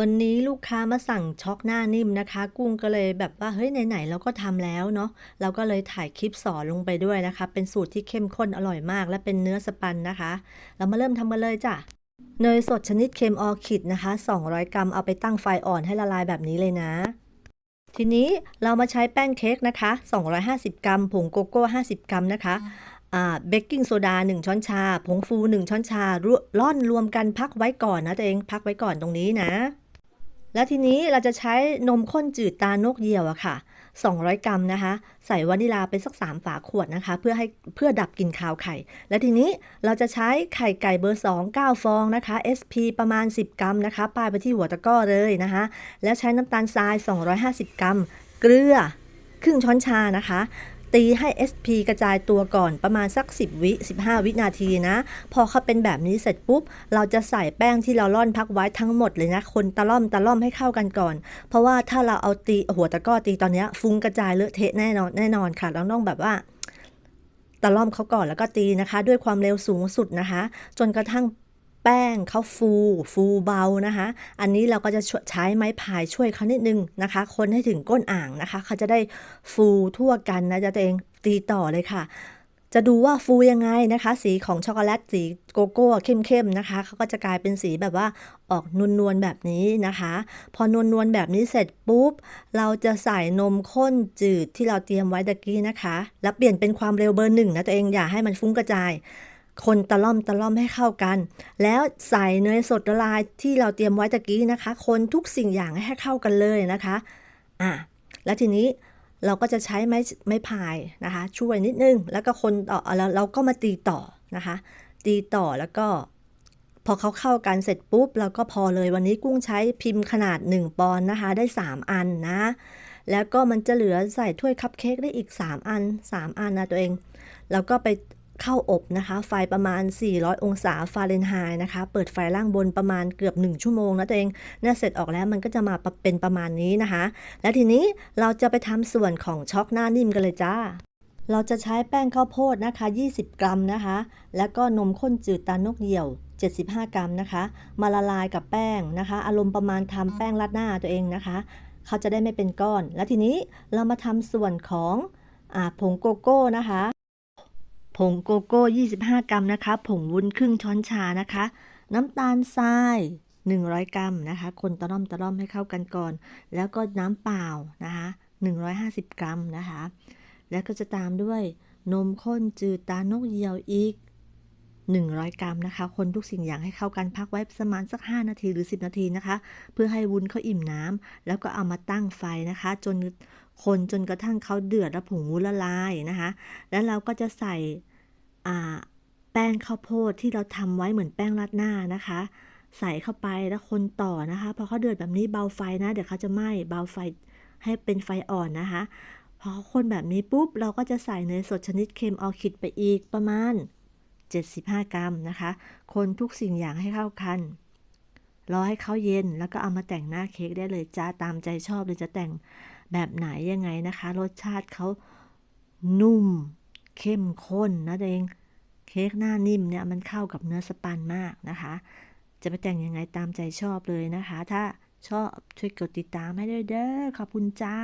วันนี้ลูกค้ามาสั่งช็อกหน้านิ่มนะคะ กุ้งก็เลยแบบว่าเฮ้ยไหนๆเราก็ทำแล้วเนาะเราก็เลยถ่ายคลิปสอนลงไปด้วยนะคะ เป็นสูตรที่เข้มข้นอร่อยมาก และเป็นเนื้อสปันนะคะ เรามาเริ่มทำกันเลยจ้ะเนยสดชนิดเค็มออคิดนะคะ 200 กรัมเอาไปตั้งไฟอ่อนให้ละลายแบบนี้เลยนะ ทีนี้เรามาใช้แป้งเค้กนะคะ 250 กรัมผงโกโก้ 50 กรัมนะคะเบกกิ้งโซดา 1 ช้อนชา ผงฟู 1 ช้อนชาร่อนรวมกันพักไว้ก่อนนะตัวเองพักไว้ก่อนตรงนี้นะ แล้วทีนี้เราจะใช้นมข้นจืดตานกเหยี่ยวอะค่ะ 200 กรัมนะคะ ใส่วานิลาไปสัก 3 ฝาขวดนะคะ เพื่อให้เพื่อดับกลิ่นคาวไข่ และทีนี้เราจะใช้ไข่ไก่เบอร์ 2 9 ฟองนะคะ SP ประมาณ 10 กรัมนะคะป้ายไปที่หัวตะก้อเลยนะคะ แล้วใช้น้ำตาลทราย 250 กรัม เกลือครึ่งช้อนชานะคะ ตีให้ SP กระจายตัวก่อนประมาณสัก 10 วิ 15 วินาทีนะ พอเขาเป็นแบบนี้เสร็จปุ๊บ เราจะใส่แป้งที่เราล่อนพักไว้ทั้งหมดเลยนะ คนตะล่อมตะล่อมให้เข้ากันก่อน เพราะว่าถ้าเราเอาตีหัวตะก้อตีตอนนี้ฟุ้งกระจายเลอะเทะแน่นอนแน่นอนค่ะ เราต้องแบบว่าตะล่อมเขาก่อนแล้วก็ตีนะคะ ด้วยความเร็วสูงสุดนะคะ จนกระทั่ง แป้งเขาฟู ฟูเบานะคะ อันนี้เราก็จะใช้ไม้พายช่วยเขานิดนึงนะคะ คนให้ถึงก้นอ่างนะคะเขาจะได้ฟูทั่วกันนะจะตัวเองตีต่อเลยค่ะจะดูว่าฟูยังไงนะคะ สีของช็อกโกแลตสีโกโก้เข้มๆนะคะเขาก็จะกลายเป็นสีแบบว่าออกนวลๆแบบนี้นะคะ พอนวลๆแบบนี้เสร็จปุ๊บ เราจะใส่นมข้นจืดที่เราเตรียมไว้ตะกี้นะคะ แล้วเปลี่ยนเป็นความเร็วเบอร์หนึ่งนะตัวเองอย่าให้มันฟุ้งกระจาย คนตะล่อมตะล่อมให้เข้ากัน แล้วใส่เนยสดละลายที่เราเตรียมไว้ตะกี้นะคะ คนทุกสิ่งอย่างให้เข้ากันเลยนะคะอะแล้วทีนี้เราก็จะใช้ไม้ไม้พายนะคะ ช่วยนิดนึง แล้วก็คนต่อแล้วเราก็มาตีต่อนะคะ ตีต่อแล้วก็พอเขาเข้ากันเสร็จปุ๊บเราก็พอเลยวันนี้กุ้งใช้พิมพ์ขนาด 1 ปอนด์นะคะ ได้ 3 อันนะ แล้วก็มันจะเหลือใส่ถ้วยคัพเค้กได้อีก 3 อัน 3 อันนะตัวเอง แล้วก็ไป เข้าอบนะคะ ไฟประมาณ 400 องศาฟาเรนไฮต์นะคะ เปิดไฟล่างบนประมาณเกือบ 1 ชั่วโมงนะตัวเองน่าเสร็จออกแล้วมันก็จะมาเป็นประมาณนี้นะคะ แล้วทีนี้เราจะไปทำส่วนของช็อกหน้านิ่มกันเลยจ้าเราจะใช้แป้งข้าวโพดนะคะ 20 กรัมนะคะ แล้วก็นมข้นจืดตาลนกเหยี่ยว 75 กรัมนะคะ มาละลายกับแป้งนะคะ อารมณ์ประมาณทำแป้งรัดหน้าตัวเองนะคะ เขาจะได้ไม่เป็นก้อน แล้วทีนี้เรามาทำส่วนของอผงโกโก้นะคะ ผงโกโก้ 25 กรัมนะคะ ผงวุ้นครึ่งช้อนชานะคะ น้ำตาลทราย 100 กรัมนะคะ คนตะล่อมตะล่อมให้เข้ากันก่อน แล้วก็น้ำเปล่านะคะ 150 กรัมนะคะ แล้วก็จะตามด้วยนมข้นจืดตานกเยียวอีก 100 กรัมนะคะ คนทุกสิ่งอย่างให้เข้ากันพักไว้ประมาณสัก 5 นาทีหรือ 10 นาทีนะคะ เพื่อให้วุ้นเขาอิ่มน้ำแล้วก็เอามาตั้งไฟนะคะ จน คนจนกระทั่งเขาเดือดแล้วผงวุ้นละลายนะคะ แล้วเราก็จะใส่แป้งข้าวโพดที่เราทำไว้เหมือนแป้งราดหน้านะคะ ใส่เข้าไปแล้วคนต่อนะคะพอเขาเดือดแบบนี้เบาไฟนะ เดี๋ยวเขาจะไหม้เบาไฟให้เป็นไฟอ่อนนะคะพอคนแบบนี้ปุ๊บเราก็จะใส่เนยสดชนิดเค็มออคิดไปอีกประมาณ 75 กรัมนะคะ คนทุกสิ่งอย่างให้เข้ากันรอให้เขาเย็นแล้วก็เอามาแต่งหน้าเค้กได้เลยจ้าตามใจชอบเลยจะแต่ง แบบไหนยังไงนะคะ รสชาติเขานุ่ม เข้มข้นนะเองเค้กหน้านิ่มเนี่ยมันเข้ากับเนื้อสปันมากนะคะ จะไปแต่งยังไงตามใจชอบเลยนะคะ ถ้าชอบช่วยกดติดตามให้ด้วยเด้อขอบคุณจ้า